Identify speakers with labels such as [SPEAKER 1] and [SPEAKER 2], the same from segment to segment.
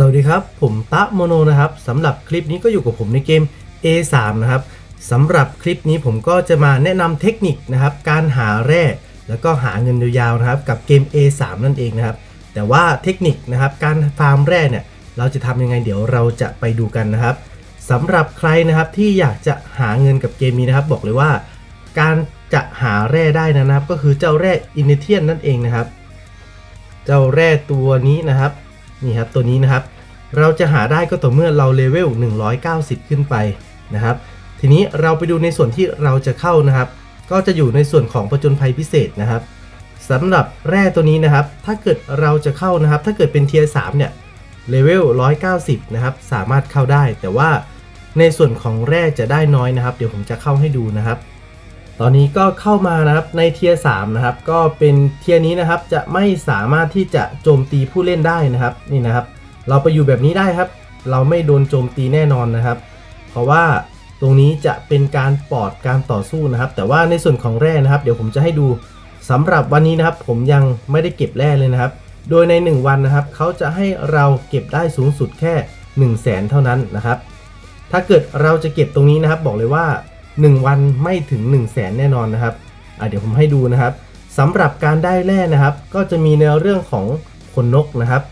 [SPEAKER 1] สวัสดีครับ ผมตะโมโนนะครับสำหรับคลิปนี้ก็อยู่กับผมในเกม A3 นะครับสำหรับคลิปนี้ผมก็จะมาแนะนำเทคนิคนะครับ การหาแร่แล้วก็หาเงินยาวๆนะครับ กับเกม A3 นั่นเองนะครับ แต่ว่าเทคนิคนะครับ การฟาร์มแร่เนี่ย เราจะทำยังไงเดี๋ยวเราจะไปดูกันนะครับสำหรับใครนะครับที่อยากจะหาเงินกับเกมนี้นะครับ บอกเลยว่า การจะหาแร่ได้นะครับ ก็คือเจ้าแร่อินเนเทียนนั่นเองนะครับ เจ้าแร่ตัวนี้นะครับ นี่ครับตัวนี้นะครับ เราจะหาได้ก็ต่อเมื่อเราเลเวล 190 ขึ้นไปนะครับ ทีนี้เราไปดูในส่วนที่เราจะเข้านะครับ ก็จะอยู่ในส่วนของประจนภัยพิเศษนะครับสำหรับแร่ตัวนี้นะครับ ถ้าเกิดเราจะเข้านะครับ ถ้าเกิดเป็นเทียร์3เนี่ยเลเวล 190 นะครับ สามารถเข้าได้ แต่ว่าในส่วนของแร่จะได้น้อยนะครับ เดี๋ยวผมจะเข้าให้ดูนะครับ ตอนนี้ก็เข้ามานะครับในเทียร์3นะครับก็เป็นเทียร์นี้นะครับจะไม่สามารถที่จะโจมตีผู้เล่นได้นะครับนี่นะครับ เราไปอยู่แบบนี้ได้ครับ เราไม่โดนโจมตีแน่นอนนะครับ เพราะว่าตรงนี้จะเป็นการปลอดการต่อสู้นะครับ แต่ว่าในส่วนของแร่นะครับ เดี๋ยวผมจะให้ดูสำหรับวันนี้นะครับ ผมยังไม่ได้เก็บแร่เลยนะครับ โดยใน 1 วันนะครับเขาจะให้เราเก็บได้สูงสุดแค่ 1 0 0 0 0แสนเท่านั้นนะครับ ถ้าเกิดเราจะเก็บตรงนี้นะครับบอกเลยว่า 1 วันไม่ถึง 1 0 0 0 0แสนแน่นอนนะครับเดี๋ยวผมให้ดูนะครับสำหรับการได้แร่นะครับ ก็จะมีในเรื่องของขนนกนะครับ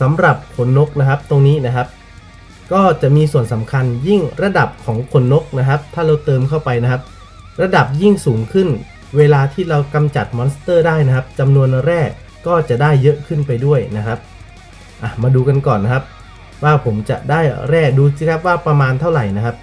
[SPEAKER 1] สำหรับขนนกนะครับตรงนี้นะครับ ก็จะมีส่วนสำคัญยิ่งระดับของขนนกนะครับ ถ้าเราเติมเข้าไปนะครับ ระดับยิ่งสูงขึ้น เวลาที่เรากำจัดมอนสเตอร์ได้นะครับจำนวนแร่ก็จะได้เยอะขึ้นไปด้วยนะครับมาดูกันก่อนนะครับ ว่าผมจะได้แร่ดูสิครับว่าประมาณเท่าไหร่นะครับ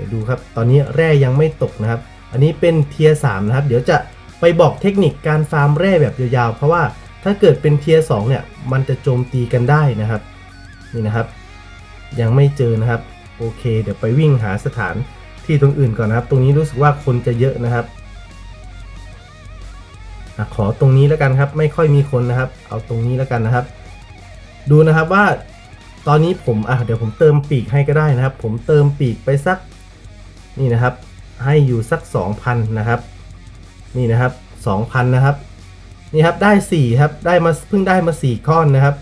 [SPEAKER 1] ดี๋ยวดูครับ ตอนนี้แร่ยังไม่ตกนะครับ อันนี้เป็นเทียร์สนะครับ เดี๋ยวจะไปบอกเทคนิคการฟาร์มแร่แบบยาวๆ เพราะว่าถ้าเกิดเป็นเทียร์สเนี่ย มันจะโจมตีกันได้นะครับ นี่นะครับ ยังไม่เจอนะครับ โอเค เดี๋ยวไปวิ่งหาสถานที่ตรงอื่นก่อนนะครับ ตรงนี้รู้สึกว่าคนจะเยอะนะครับขอตรงนี้แล้วกันครับ ไม่ค่อยมีคนนะครับ เอาตรงนี้แล้วกันนะครับ ดูนะครับว่าตอนนี้ผมอะเดี๋ยวผมเติมปีกให้ก็ได้นะครับ ผมเติมปีกไปสัก นี่นะครับ ให้อยู่สัก 2,000 นะครับ นี่นะครับ 2,000 นะครับ นี่ครับ ได้ 4 ครับ ได้มาเพิ่งได้มา 4 ก้อนนะครับ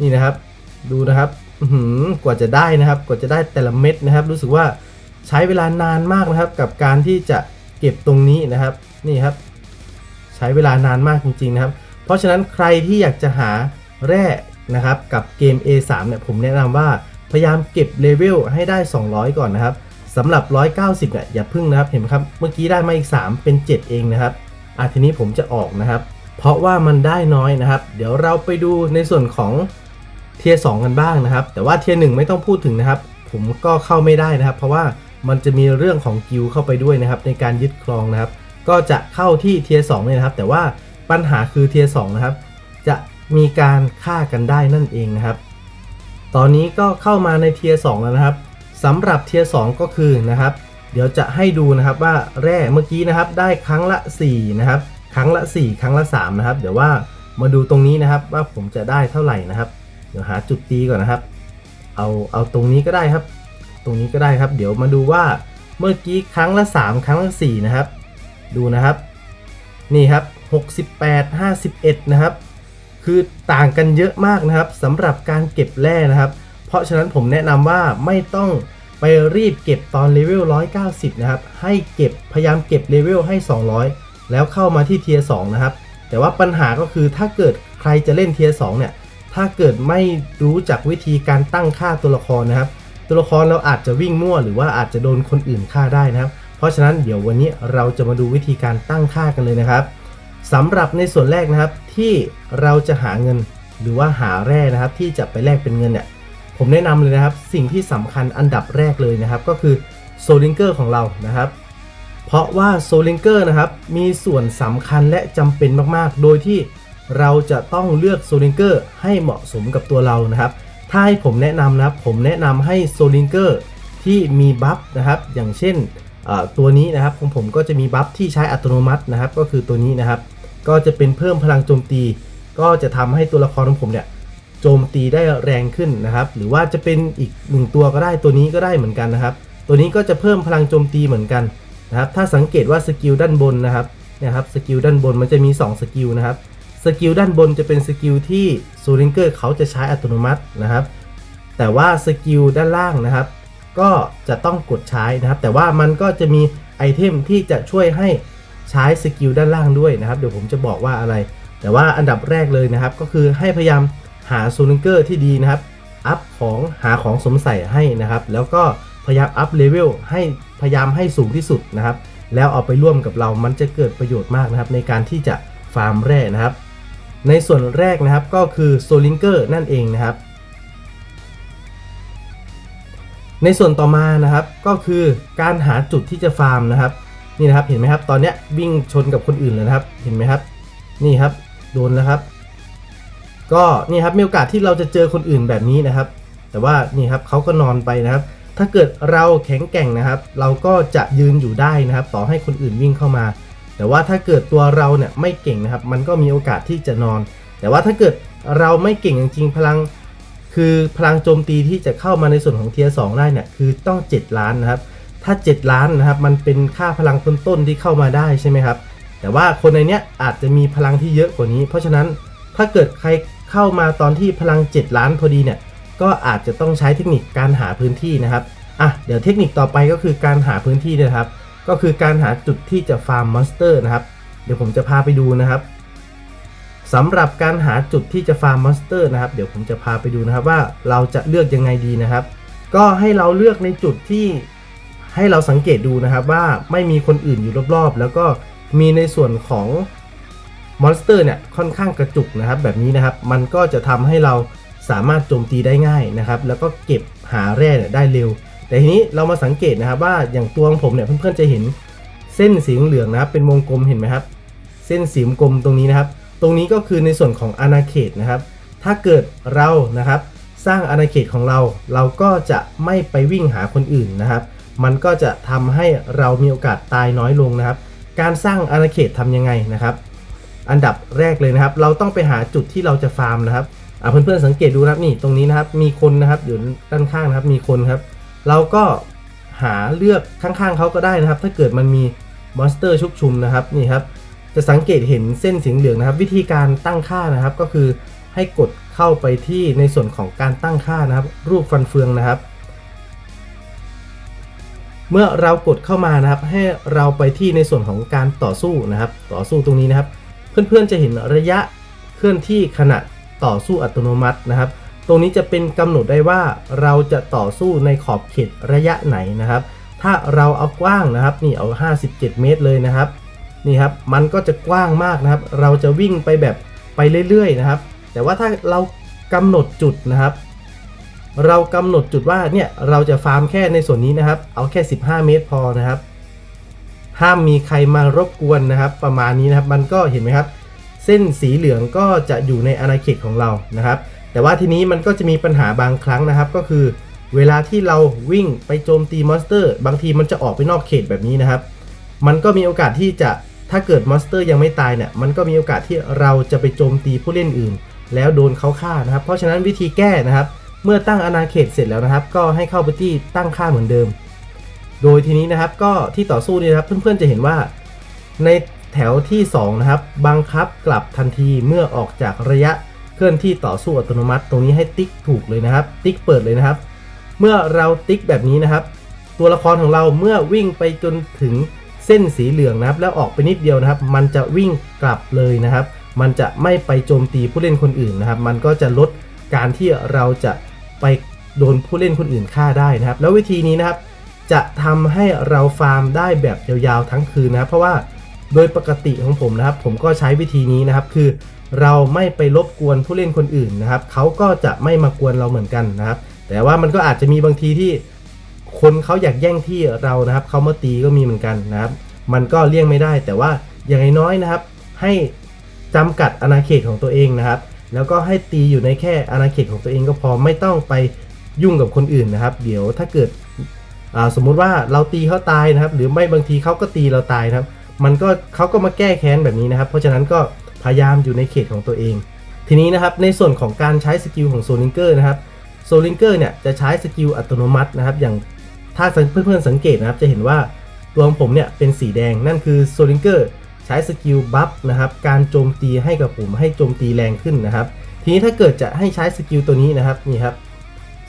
[SPEAKER 1] นี่นะครับ ดูนะครับหือกว่าจะได้นะครับ กว่าจะได้แต่ละเม็ดนะครับ รู้สึกว่าใช้เวลานานมากนะครับ กับการที่จะเก็บตรงนี้นะครับ นี่ครับ ใช้เวลานานมากจริง ๆ นะครับ เพราะฉะนั้นใครที่อยากจะหาแร่นะครับ กับเกม A3 เนี่ยผมแนะนำว่าพยายามเก็บเลเวลให้ได้ 200 ก่อนนะครับ สำหรับ 190เนี่ยอย่าพึ่งนะครับเห็นไหมครับเมื่อกี้ได้มาอีก 3 เป็น 7 เองนะครับอะทีนี้ผมจะออกนะครับ เพราะว่ามันได้น้อยนะครับ เดี๋ยวเราไปดูในส่วนของเทียสกันบ้างนะครับ แต่ว่าเทียร์หไม่ต้องพูดถึงนะครับ ผมก็เข้าไม่ได้นะครับ เพราะว่ามันจะมีเรื่องของกิลเข้าไปด้วยนะครับ ในการยึดครองนะครับ ก็จะเข้าที่เทียร์สเนี่ยนะครับ แต่ว่าปัญหาคือเทียร์สนะครับ จะมีการฆ่ากันได้นั่นเองนะครับ ตอนนี้ก็เข้ามาในเทียร์สแล้วนะครับ สำหรับเทียร์สก็คือนะครับเดี๋ยวจะให้ดูนะครับว่าแร่เมื่อกี้นะครับได้ครั้งละ4นะครับครั้งละ 4 ครั้งละ 3 นะครับ เดี๋ยวว่ามาดูตรงนี้นะครับว่าผมจะได้เท่าไหร่นะครับ เดี๋ยวหาจุดตีก่อนนะครับ เอาเอาตรงนี้ก็ได้ครับ ตรงนี้ก็ได้ครับ เดี๋ยวมาดูว่าเมื่อกี้ครั้งละ 3 ครั้งละ 4 นะครับ ดูนะครับ นี่ครับ 68 51 นะครับ คือต่างกันเยอะมากนะครับสำหรับการเก็บแร่นะครับ เพราะฉะนั้นผมแนะนำว่าไม่ต้องไปรีบเก็บตอนเลเวล 190 นะครับ ให้เก็บพยายามเก็บเลเวลให้ 200 แล้วเข้ามาที่เทียร์2นะครับ แต่ว่าปัญหาก็คือถ้าเกิดใครจะเล่นเทียร์2เนี่ย ถ้าเกิดไม่รู้จักวิธีการตั้งค่าตัวละครนะครับ ตัวละครเราอาจจะวิ่งมั่วหรือว่าอาจจะโดนคนอื่นฆ่าได้นะครับ เพราะฉะนั้นเดี๋ยววันนี้เราจะมาดูวิธีการตั้งค่ากันเลยนะครับสำหรับในส่วนแรกนะครับที่เราจะหาเงินหรือว่าหาแร่นะครับ ที่จะไปแลกเป็นเงินเนี่ย ผมแนะนำเลยนะครับ สิ่งที่สำคัญอันดับแรกเลยนะครับ ก็คือโซลิงเกอร์ของเรานะครับ เพราะว่าโซลิงเกอร์นะครับมีส่วนสำคัญและจำเป็นมากๆ โดยที่เราจะต้องเลือกโซลิงเกอร์ให้เหมาะสมกับตัวเรานะครับ ถ้าให้ผมแนะนำนะครับ ผมแนะนำให้โซลิงเกอร์ที่มีบัฟนะครับ อย่างเช่นตัวนี้นะครับของผมก็จะมีบัฟที่ใช้อัตโนมัตินะครับ ก็คือตัวนี้นะครับ ก็จะเป็นเพิ่มพลังโจมตี ก็จะทำให้ตัวละครของผมเนี่ย โจมตีได้แรงขึ้นนะครับ หรือว่าจะเป็นอีกหนึ่งตัวก็ได้ตัวนี้ก็ได้เหมือนกันนะครับ ตัวนี้ก็จะเพิ่มพลังโจมตีเหมือนกันนะครับ ถ้าสังเกตว่าสกิลด้านบนนะครับเนี่ยครับสกิลด้านบนมันจะมี 2 สกิลนะครับสกิลด้านบนจะเป็นสกิลที่ซูริงเกอร์เขาจะใช้อัตโนมัตินะครับ แต่ว่าสกิลด้านล่างนะครับ ก็จะต้องกดใช้นะครับ แต่ว่ามันก็จะมีไอเทมที่จะช่วยให้ใช้สกิลด้านล่างด้วยนะครับ เดี๋ยวผมจะบอกว่าอะไร แต่ว่าอันดับแรกเลยนะครับ ก็คือให้พยายาม หาโซลิงเกอร์ที่ดีนะครับ อัพของหาของสมใส่ให้นะครับ แล้วก็พยายามอัพเลเวลให้พยายามให้สูงที่สุดนะครับ แล้วเอาไปร่วมกับเรามันจะเกิดประโยชน์มากนะครับ ในการที่จะฟาร์มแร่นะครับ ในส่วนแรกนะครับก็คือโซลิงเกอร์นั่นเองนะครับ ในส่วนต่อมานะครับก็คือการหาจุดที่จะฟาร์มนะครับนี่นะครับเห็นไหมครับ ตอนนี้วิ่งชนกับคนอื่นเลยนะครับ เห็นไหมครับ นี่ครับ โดนแล้วครับ ก็นี่ครับมีโอกาสที่เราจะเจอคนอื่นแบบนี้นะครับ แต่ว่านี่ครับเขาก็นอนไปนะครับ ถ้าเกิดเราแข็งแกร่งนะครับ เราก็จะยืนอยู่ได้นะครับ ต่อให้คนอื่นวิ่งเข้ามา แต่ว่าถ้าเกิดตัวเราเนี่ยไม่เก่งนะครับ มันก็มีโอกาสที่จะนอน แต่ว่าถ้าเกิดเราไม่เก่งจริงๆพลัง คือพลังโจมตีที่จะเข้ามาในส่วนของเทียร์สได้เนี่ยคือต้อง 7 ล้านนะครับ ถ้า 7 ล้านนะครับ มันเป็นค่าพลังต้นๆที่เข้ามาได้ใช่ไหมครับแต่ว่าคนในเนี้ยอาจจะมีพลังที่เยอะกว่านี้ เพราะฉะนั้น ถ้าเกิดใครเข้ามาตอนที่พลัง 7 ล้านพอดีเนี่ย ก็อาจจะต้องใช้เทคนิคการหาพื้นที่นะครับอะเดี๋ยวเทคนิคต่อไปก็คือการหาพื้นที่นะครับ ก็คือการหาจุดที่จะฟาร์มมอนสเตอร์นะครับ เดี๋ยวผมจะพาไปดูนะครับสำหรับการหาจุดที่จะฟาร์มมอนสเตอร์นะครับ เดี๋ยวผมจะพาไปดูนะครับว่าเราจะเลือกยังไงดีนะครับ ก็ให้เราเลือกในจุดที่ให้เราสังเกตดูนะครับว่าไม่มีคนอื่นอยู่รอบๆ แล้วก็มีในส่วนของ มอนสเตอร์เนี่ยค่อนข้างกระจุกนะครับแบบนี้นะครับมันก็จะทำให้เราสามารถโจมตีได้ง่ายนะครับแล้วก็เก็บหาแร่ได้เร็ว แต่ทีนี้เรามาสังเกตนะครับว่าอย่างตัวของผมเนี่ยเพื่อนๆจะเห็นเส้นสีเหลืองนะครับเป็นวงกลมเห็นไหมครับ เส้นสีกลมตรงนี้นะครับ ตรงนี้ก็คือในส่วนของอาณาเขตนะครับ ถ้าเกิดเรานะครับสร้างอาณาเขตของเรา เราก็จะไม่ไปวิ่งหาคนอื่นนะครับ มันก็จะทำให้เรามีโอกาสตายน้อยลงนะครับ การสร้างอาณาเขตทำยังไงนะครับ อันดับแรกเลยนะครับ เราต้องไปหาจุดที่เราจะฟาร์มนะครับอะเพื่อนๆสังเกตดูนะครับนี่ตรงนี้นะครับมีคนนะครับอยู่ด้านข้างนะครับมีคนครับ เราก็หาเลือกข้างๆเขาก็ได้นะครับ ถ้าเกิดมันมีมอนสเตอร์ชุกชุมนะครับนี่ครับจะสังเกตเห็นเส้นสีเหลืองนะครับ วิธีการตั้งค่านะครับ ก็คือให้กดเข้าไปที่ในส่วนของการตั้งค่านะครับ รูปฟันเฟืองนะครับ เมื่อเรากดเข้ามานะครับ ให้เราไปที่ในส่วนของการต่อสู้นะครับ ต่อสู้ตรงนี้นะครับ เพื่อนๆจะเห็นระยะเคลื่อนที่ขณะต่อสู้อัตโนมัตินะครับ ตรงนี้จะเป็นกำหนดได้ว่าเราจะต่อสู้ในขอบเขตระยะไหนนะครับ ถ้าเราเอากว้างนะครับนี่เอา 57 เมตรเลยนะครับนี่ครับมันก็จะกว้างมากนะครับ เราจะวิ่งไปแบบไปเรื่อยๆนะครับ แต่ว่าถ้าเรากำหนดจุดนะครับ เรากำหนดจุดว่าเนี่ยเราจะฟาร์มแค่ในส่วนนี้นะครับ เอาแค่ 15 เมตรพอนะครับ ห้ามมีใครมารบกวนนะครับ ประมาณนี้นะครับ มันก็เห็นไหมครับ เส้นสีเหลืองก็จะอยู่ในอาณาเขตของเรานะครับ แต่ว่าทีนี้มันก็จะมีปัญหาบางครั้งนะครับ ก็คือ เวลาที่เราวิ่งไปโจมตีมอนสเตอร์ บางทีมันจะออกไปนอกเขตแบบนี้นะครับ มันก็มีโอกาสที่จะถ้าเกิดมอนสเตอร์ยังไม่ตายเนี่ยมันก็มีโอกาสที่เราจะไปโจมตีผู้เล่นอื่น แล้วโดนเขาฆ่านะครับ เพราะฉะนั้นวิธีแก้นะครับ เมื่อตั้งอาณาเขตเสร็จแล้วนะครับ ก็ให้เข้าไปที่ตั้งค่าเหมือนเดิม โดยทีนี้นะครับก็ที่ต่อสู้นี่นะครับเพื่อนๆจะเห็นว่า ในแถวที่2นะครับบังคับกลับทันทีเมื่อออกจากระยะเคลื่อนที่ต่อสู้อัตโนมัติ ตรงนี้ให้ติ๊กถูกเลยนะครับ ติ๊กเปิดเลยนะครับ เมื่อเราติ๊กแบบนี้นะครับ ตัวละครของเราเมื่อวิ่งไปจนถึงเส้นสีเหลืองนะครับ แล้วออกไปนิดเดียวนะครับ มันจะวิ่งกลับเลยนะครับ มันจะไม่ไปโจมตีผู้เล่นคนอื่นนะครับ มันก็จะลดการที่เราจะไปโดนผู้เล่นคนอื่นฆ่าได้นะครับ แล้ววิธีนี้นะครับ จะทำให้เราฟาร์มได้แบบยาวๆทั้งคืนนะครับเพราะว่าโดยปกติของผมนะครับ ผมก็ใช้วิธีนี้นะครับ คือเราไม่ไปรบกวนผู้เล่นคนอื่นนะครับเขาก็จะไม่มากวนเราเหมือนกันนะครับ แต่ว่ามันก็อาจจะมีบางทีที่คนเขาอยากแย่งที่เรานะครับเขามาตีก็มีเหมือนกันนะครับ มันก็เลี่ยงไม่ได้ แต่ว่าอย่างน้อยนะครับ ให้จำกัดอาณาเขตของตัวเองนะครับ แล้วก็ให้ตีอยู่ในแค่อาณาเขตของตัวเองก็พอไม่ต้องไปยุ่งกับคนอื่นนะครับ เดี๋ยวถ้าเกิด สมมุติว่าเราตีเขาตายนะครับ หรือไม่บางทีเขาก็ตีเราตายนะครับ มันก็เขาก็มาแก้แค้นแบบนี้นะครับ เพราะฉะนั้นก็พยายามอยู่ในเขตของตัวเอง ทีนี้นะครับในส่วนของการใช้สกิลของโซลิงเกอร์นะครับโซลิงเกอร์เนี่ยจะใช้สกิลอัตโนมัตินะครับ อย่างถ้าเพื่อนๆสังเกตนะครับ จะเห็นว่าตัวของผมเนี่ยเป็นสีแดงนั่นคือโซลิงเกอร์ใช้สกิลบัฟนะครับการโจมตีให้กับผมให้โจมตีแรงขึ้นนะครับ ทีนี้ถ้าเกิดจะให้ใช้สกิลตัวนี้นะครับนี่ครับ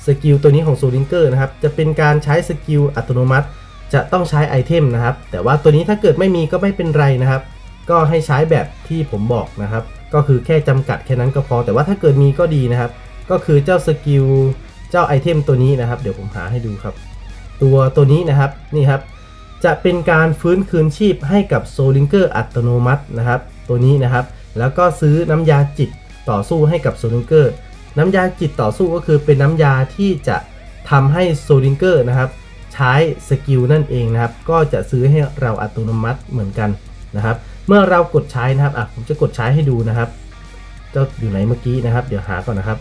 [SPEAKER 1] สกิลตัวนี้ของโซลิงเกอร์นะครับจะเป็นการใช้สกิลอัตโนมัติ จะต้องใช้ไอเทมนะครับ แต่ว่าตัวนี้ถ้าเกิดไม่มีก็ไม่เป็นไรนะครับ ก็ให้ใช้แบบที่ผมบอกนะครับ ก็คือแค่จำกัดแค่นั้นก็พอ แต่ว่าถ้าเกิดมีก็ดีนะครับ ก็คือเจ้าสกิลเจ้าไอเทมตัวนี้นะครับ เดี๋ยวผมหาให้ดูครับ ตัวตัวนี้นะครับนี่ครับ จะเป็นการฟื้นคืนชีพให้กับโซลิงเกอร์อัตโนมัตินะครับ ตัวนี้นะครับ แล้วก็ซื้อน้ำยาจิตต่อสู้ให้กับโซลิงเกอร์ น้ำยาจิตต่อสู้ก็คือเป็นน้ำยาที่จะทำให้โซลิงเกอร์นะครับ ใช้สกิลนั่นเองนะครับ ก็จะซื้อให้เราอัตโนมัติเหมือนกันนะครับ เมื่อเรากดใช้นะครับอะผมจะกดใช้ให้ดูนะครับเจ้าอยู่ไหนเมื่อกี้นะครับ เดี๋ยวหาก่อนนะครับ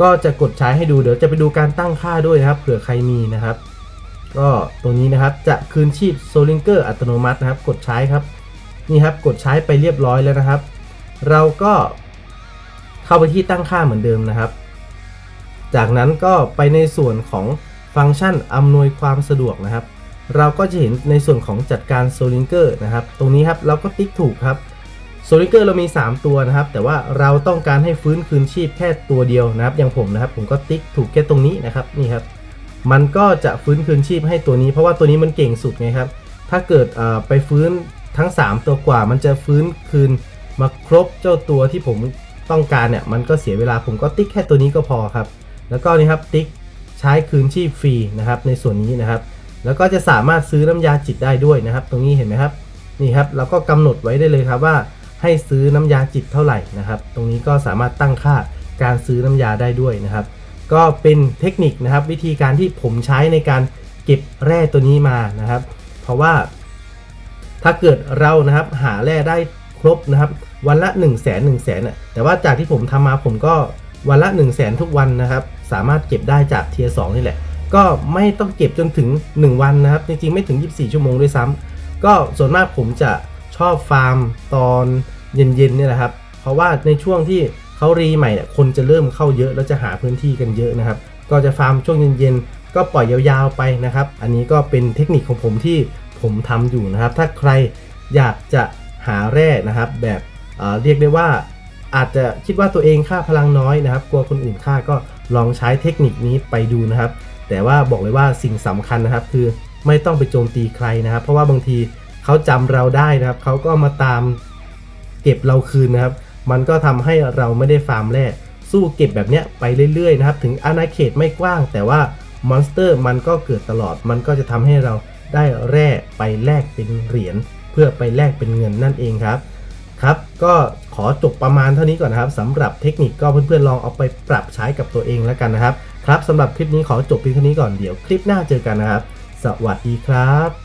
[SPEAKER 1] ก็จะกดใช้ให้ดูเดี๋ยวจะไปดูการตั้งค่าด้วยนะครับเผื่อใครมีนะครับ ก็ตัวนี้นะครับจะคืนชีพโซลิงเกอร์อัตโนมัตินะครับ กดใช้ครับนี่ครับกดใช้ไปเรียบร้อยแล้วนะครับ เราก็ เข้าไปที่ตั้งค่าเหมือนเดิมนะครับ จากนั้นก็ไปในส่วนของฟังก์ชันอำนวยความสะดวกนะครับ เราก็จะเห็นในส่วนของจัดการโซลิงเกอร์นะครับ ตรงนี้ครับเราก็ติ๊กถูกครับโซลิงเกอร์เรามี 3 ตัวนะครับ แต่ว่าเราต้องการให้ฟื้นคืนชีพแค่ตัวเดียวนะครับ อย่างผมนะครับ ผมก็ติ๊กถูกแค่ตรงนี้นะครับ นี่ครับ มันก็จะฟื้นคืนชีพให้ตัวนี้ เพราะว่าตัวนี้มันเก่งสุดไงครับ ถ้าเกิดไปฟื้นทั้ง 3 ตัวกว่า มันจะฟื้นคืนมาครบเจ้าตัวที่ผม ต้องการเนี่ยมันก็เสียเวลาผมก็ติ๊กแค่ตัวนี้ก็พอครับ แล้วก็นี่ครับติ๊กใช้คืนชีพฟรีนะครับในส่วนนี้นะครับ แล้วก็จะสามารถซื้อน้ำยาจิตได้ด้วยนะครับ ตรงนี้เห็นไหมครับนี่ครับเราก็กำหนดไว้ได้เลยครับว่าให้ซื้อน้ำยาจิตเท่าไหร่นะครับ ตรงนี้ก็สามารถตั้งค่าการซื้อน้ำยาได้ด้วยนะครับ ก็เป็นเทคนิคนะครับ วิธีการที่ผมใช้ในการเก็บแร่ตัวนี้มานะครับ เพราะว่าถ้าเกิดเรานะครับหาแร่ได้ ครบนะครับ วันละ 1 0 0 0 0แสนหนึ่งแสนแต่ว่าจากที่ผมทำมาผมก็วันละ 1 0 0 0 0แสนทุกวันนะครับ สามารถเก็บได้จากเทียร์สนี่แหละ ก็ไม่ต้องเก็บจนถึง 1 วันนะครับ จริงๆ ไม่ถึง 24 ชั่วโมงด้วยซ้ำก็ส่วนมากผมจะชอบฟาร์มตอนเย็นๆเนี่ยแหละครับ เพราะว่าในช่วงที่เขารีใหม่เนี่ยคนจะเริ่มเข้าเยอะแล้วจะหาพื้นที่กันเยอะนะครับ ก็จะฟาร์มช่วงเย็นๆก็ปล่อยยาวๆไปนะครับ อันนี้ก็เป็นเทคนิคของผมที่ผมทำอยู่นะครับ ถ้าใครอยากจะ หาแร่นะครับ แบบเรียกได้ว่าอาจจะคิดว่าตัวเองค่าพลังน้อยนะครับ กลัวคนอื่นค่าก็ลองใช้เทคนิคนี้ไปดูนะครับ แต่ว่าบอกเลยว่าสิ่งสำคัญนะครับ คือไม่ต้องไปโจมตีใครนะครับ เพราะว่าบางทีเขาจำเราได้นะครับ เขาก็มาตามเก็บเราคืนนะครับ มันก็ทำให้เราไม่ได้ฟาร์มแร่สู้เก็บแบบเนี้ยไปเรื่อยๆนะครับ ถึงอาณาเขตไม่กว้าง แต่ว่ามอนสเตอร์มันก็เกิดตลอด มันก็จะทำให้เราได้แร่ไปแลกเป็นเหรียญ เพื่อไปแลกเป็นเงินนั่นเองครับครับก็ขอจบประมาณเท่านี้ก่อนนะครับสำหรับเทคนิคก็เพื่อนๆลองเอาไปปรับใช้กับตัวเองแล้วกันนะครับ ครับสำหรับคลิปนี้ขอจบเพียงเท่านี้ก่อนเดี๋ยวคลิปหน้าเจอกันนะครับ สวัสดีครับ